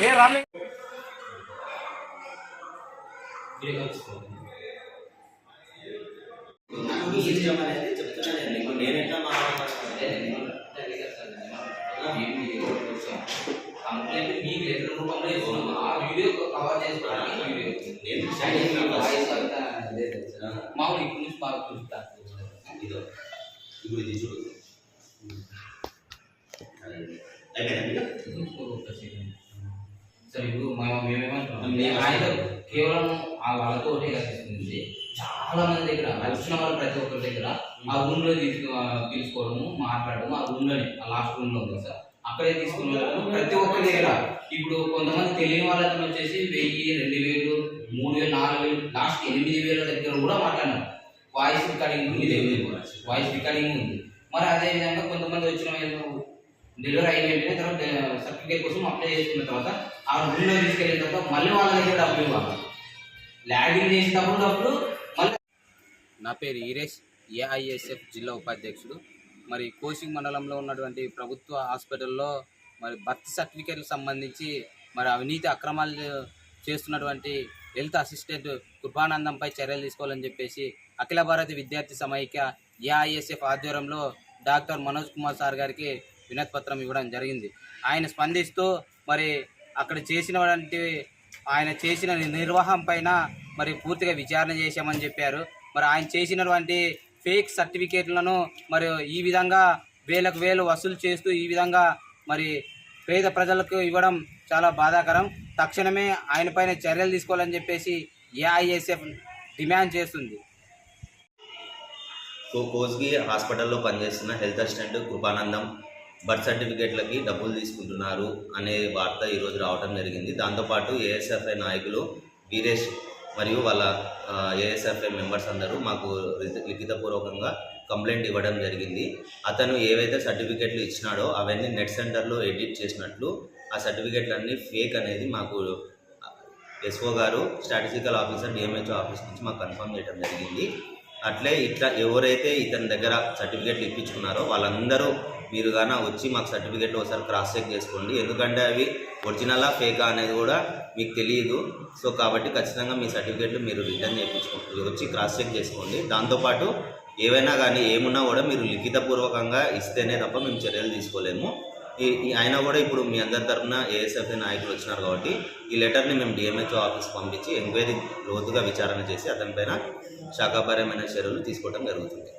ఏ రామ్లింగ్ complaint letter రూపంలో ఇస్తున్నాం ఆ వీడియో కవర్ చేసుకోవడానికి వీడియో నేను మామూలు ఇప్పుడు నుంచి బాగా చూస్తా. ఇదో. ఇప్పుడు ఇది చూడు అయిపోయిందా సరే ఇప్పుడు మేము మేమేమంటున్నాం మేము ఆయన కేవలం ఆ వాళ్ళతో ఒకటే కనిపిస్తుంది. చాలా మంది దగ్గర వచ్చిన వాళ్ళ ప్రతి ఒక్కరి దగ్గర ఆ రూమ్లో తీసుకు తీసుకోవడము మాట్లాడడం ఆ రూమ్లోనే ఆ లాస్ట్ రూమ్లో ఉంది సార్. అక్కడే తీసుకుని వెళ్ళడం ప్రతి ఒక్కరి దగ్గర. ఇప్పుడు కొంతమంది తెలియని వాళ్ళతో వచ్చేసి వెయ్యి రెండు వేలు మూడు వేలు నాలుగు వేలు లాస్ట్ ఎనిమిది వేల దగ్గర కూడా మాట్లాడినాం వాయిస్ రికార్డింగ్ ఉంది. వాయిస్ రికార్డింగ్ ఉంది. మరి అదే విధంగా కొంతమంది వచ్చిన వాళ్ళు డెలివరీ అయిన వెంటనే తర్వాత సర్టిఫికేట్ కోసం అప్లై చేసుకున్న తర్వాత ఆ రూమ్లో తీసుకెళ్ళిన తర్వాత మళ్ళీ వాళ్ళ దగ్గర డబ్బులు ఇవ్వాలి. ల్యాగింగ్ చేసినప్పుడు డబ్బులు మళ్ళీ నా పేరు ఈరేష్ ఏఐఎస్ఎఫ్ జిల్లా ఉపాధ్యక్షుడు. మరి కోచింగ్ మండలంలో ఉన్నటువంటి ప్రభుత్వ హాస్పిటల్లో మరి బర్త్ సర్టిఫికేట్లకు సంబంధించి మరి అవినీతి అక్రమాలు చేస్తున్నటువంటి హెల్త్ అసిస్టెంట్ కృపానందంపై చర్యలు తీసుకోవాలని చెప్పేసి అఖిల భారత విద్యార్థి సమైక్య ఏఐఎస్ఎఫ్ ఆధ్వర్యంలో డాక్టర్ మనోజ్ కుమార్ సార్ గారికి వినతి పత్రం ఇవ్వడం జరిగింది. ఆయన స్పందిస్తూ మరి అక్కడ చేసినటువంటి ఆయన చేసిన నిర్వాహం పైన మరి పూర్తిగా విచారణ చేశామని చెప్పారు. మరి ఆయన చేసినటువంటి ఫేక్ సర్టిఫికేట్లను మరి ఈ విధంగా వేలకు వేలు వసూలు చేస్తూ ఈ విధంగా మరి పేద ప్రజలకు ఇవ్వడం చాలా బాధాకరం. తక్షణమే ఆయనపైన చర్యలు తీసుకోవాలని చెప్పేసి ఏఐఎస్ఎఫ్ డిమాండ్ చేస్తుంది. కోజ్గి హాస్పిటల్లో పనిచేస్తున్న హెల్త్ అసిస్టెంట్ కృపానందం బర్త్ సర్టిఫికేట్లకి డబ్బులు తీసుకుంటున్నారు అనే వార్త ఈరోజు రావడం జరిగింది. దాంతోపాటు ఏఎస్ఎఫ్ఐ నాయకులు వీరేష్ మరియు వాళ్ళ ఏఎస్ఎఫ్ఐ మెంబర్స్ అందరూ మాకు లిఖితపూర్వకంగా కంప్లైంట్ ఇవ్వడం జరిగింది. అతను ఏవైతే సర్టిఫికేట్లు ఇచ్చినాడో అవన్నీ నెట్ సెంటర్లో ఎడిట్ చేసినట్లు ఆ సర్టిఫికేట్లన్నీ ఫేక్ అనేది మాకు ఎస్ఓ గారు స్టాటిస్టికల్ ఆఫీసర్ డిఎంహెచ్ఓ ఆఫీస్ నుంచి మాకు కన్ఫర్మ్ చేయడం జరిగింది. అట్లే ఇట్లా ఎవరైతే ఇతని దగ్గర సర్టిఫికేట్లు ఇప్పించుకున్నారో వాళ్ళందరూ మీరు కానీ వచ్చి మాకు సర్టిఫికేట్లు ఒకసారి క్రాస్ చెక్ చేసుకోండి. ఎందుకంటే అవి ఒరిజినలా ఫేకా అనేది కూడా మీకు తెలియదు. సో కాబట్టి ఖచ్చితంగా మీ సర్టిఫికేట్లు మీరు రిటర్న్ చేయించుకో వచ్చి క్రాస్ చెక్ చేసుకోండి. దాంతోపాటు ఏవైనా కానీ ఏమున్నా కూడా మీరు లిఖితపూర్వకంగా ఇస్తేనే తప్ప మేము చర్యలు తీసుకోలేము. ఈ ఆయన కూడా ఇప్పుడు మీ అందరి తరఫున ఏఎస్ఎఫ్ నాయకులు వచ్చినారు కాబట్టి ఈ లెటర్ని మేము డిఎంహెచ్ఓ ఆఫీస్ పంపించి ఎంక్వైరీ లోతుగా విచారణ చేసి అతనిపైన శాఖాపరమైన చర్యలు తీసుకోవడం జరుగుతుంది.